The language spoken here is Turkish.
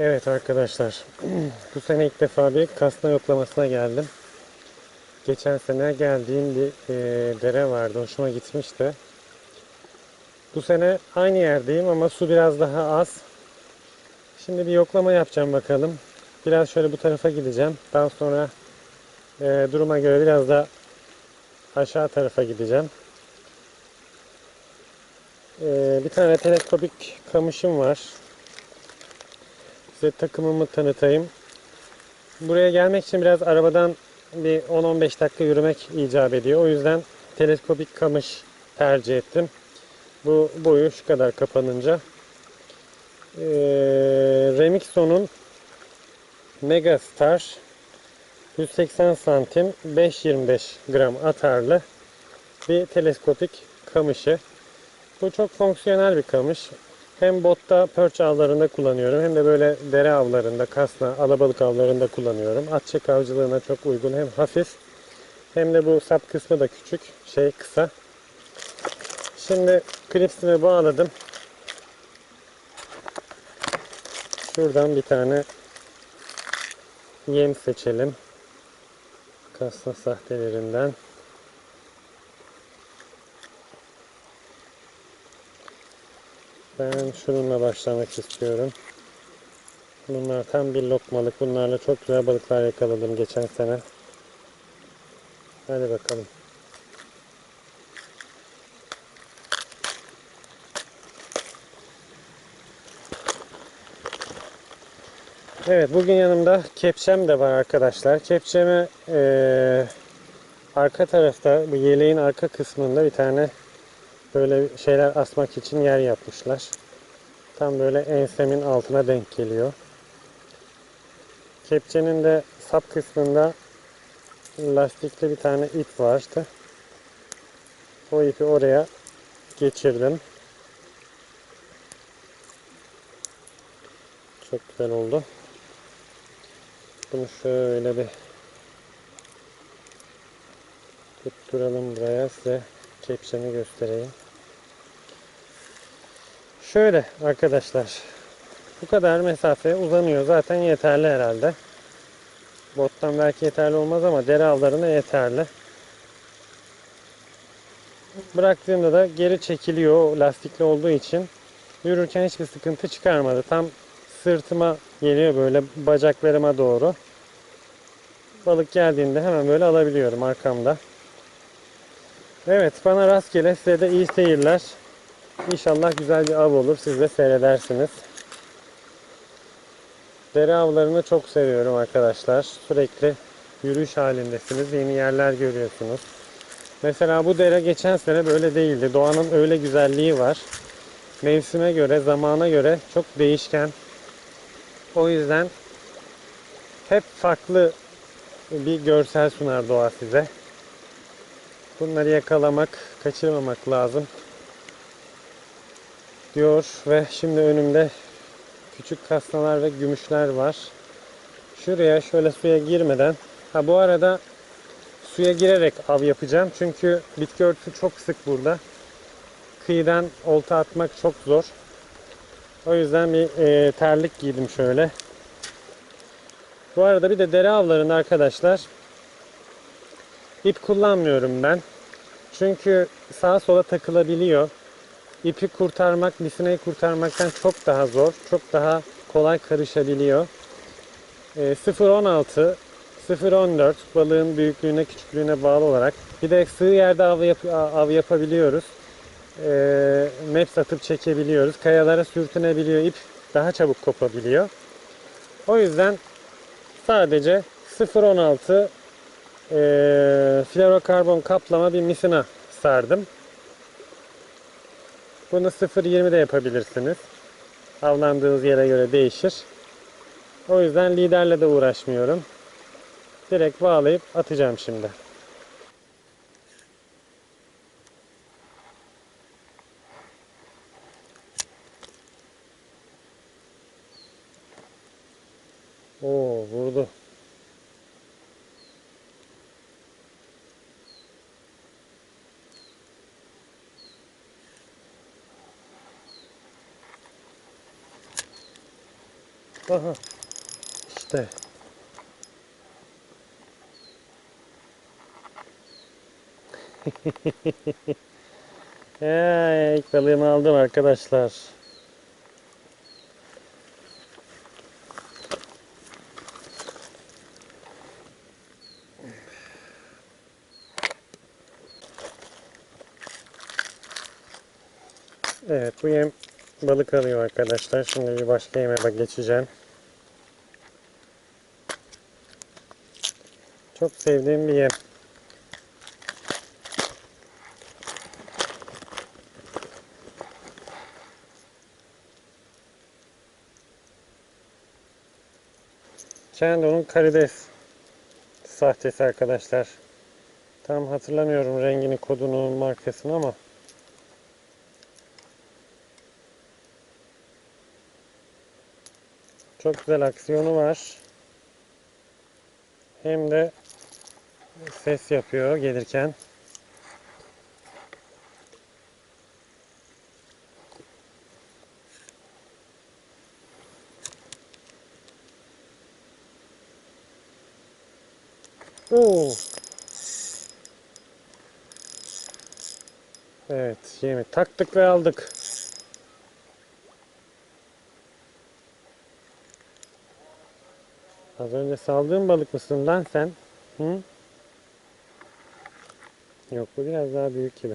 Evet arkadaşlar, bu sene ilk defa bir kasna yoklamasına geldim. Geçen sene geldiğim bir e, dere vardı, hoşuma gitmişti. Bu sene aynı yerdeyim ama su biraz daha az. Şimdi bir yoklama yapacağım bakalım. Biraz şöyle bu tarafa gideceğim. Daha sonra e, duruma göre biraz da aşağı tarafa gideceğim. E, bir tane teleskopik kamışım var. Size takımımı tanıtayım. Buraya gelmek için biraz arabadan bir 10-15 dakika yürümek icap ediyor. O yüzden teleskopik kamış tercih ettim. Bu boyu şu kadar kapanınca. Ee, Remixon'un Megastar 180 santim 5.25 gram atarlı bir teleskopik kamışı. Bu çok fonksiyonel bir kamış. Hem botta perch avlarında kullanıyorum hem de böyle dere avlarında, kasna, alabalık avlarında kullanıyorum. Atçık avcılığına çok uygun hem hafif hem de bu sap kısmı da küçük, şey kısa. Şimdi klipsimi bağladım. Şuradan bir tane yem seçelim. Kasna sahtelerinden. Ben şununla başlamak istiyorum. Bunlar tam bir lokmalık. Bunlarla çok güzel balıklar yakaladım geçen sene. Hadi bakalım. Evet bugün yanımda kepçem de var arkadaşlar. Kepçemi eee, arka tarafta bu yeleğin arka kısmında bir tane böyle şeyler asmak için yer yapmışlar. Tam böyle ensemin altına denk geliyor. Kepçenin de sap kısmında lastikli bir tane ip vardı. O ipi oraya geçirdim. Çok güzel oldu. Bunu şöyle bir tutturalım buraya size kepçemi göstereyim. Şöyle arkadaşlar. Bu kadar mesafe uzanıyor. Zaten yeterli herhalde. Bottan belki yeterli olmaz ama dere avlarına yeterli. Bıraktığımda da geri çekiliyor lastikli olduğu için. Yürürken hiçbir sıkıntı çıkarmadı. Tam sırtıma geliyor böyle bacaklarıma doğru. Balık geldiğinde hemen böyle alabiliyorum arkamda. Evet bana rastgele size de iyi seyirler. İnşallah güzel bir av olur. Siz de seyredersiniz. Dere avlarını çok seviyorum arkadaşlar. Sürekli yürüyüş halindesiniz. Yeni yerler görüyorsunuz. Mesela bu dere geçen sene böyle değildi. Doğanın öyle güzelliği var. Mevsime göre, zamana göre çok değişken. O yüzden hep farklı bir görsel sunar doğa size. Bunları yakalamak, kaçırmamak lazım. Diyor ve şimdi önümde küçük kasnalar ve gümüşler var. Şuraya şöyle suya girmeden ha bu arada suya girerek av yapacağım. Çünkü bitki örtüsü çok sık burada. Kıyıdan olta atmak çok zor. O yüzden bir e, terlik giydim şöyle. Bu arada bir de dere avlarında arkadaşlar ip kullanmıyorum ben. Çünkü sağa sola takılabiliyor. İpi kurtarmak, misinayı kurtarmaktan çok daha zor. Çok daha kolay karışabiliyor. E, 0.16, 0.14 balığın büyüklüğüne, küçüklüğüne bağlı olarak. Bir de sığ yerde av, yap av yapabiliyoruz. E, maps atıp çekebiliyoruz. Kayalara sürtünebiliyor. ip daha çabuk kopabiliyor. O yüzden sadece 0.16 e, fluorokarbon kaplama bir misina sardım. Bunu 0.20 de yapabilirsiniz. Avlandığınız yere göre değişir. O yüzden liderle de uğraşmıyorum. Direkt bağlayıp atacağım şimdi. Oo vurdu. Aha. İşte. Ee, ilk balığımı aldım arkadaşlar. Evet bu yem balık alıyor arkadaşlar. Şimdi bir başka yeme bak geçeceğim. Çok sevdiğim bir yem. Chendo'nun karides sahtesi arkadaşlar. Tam hatırlamıyorum rengini, kodunu, markasını ama çok güzel aksiyonu var. Hem de ses yapıyor gelirken. Oo. Evet, yemi taktık ve aldık. Az önce saldığın balık mısın lan sen? Hı? Yok bu biraz daha büyük gibi.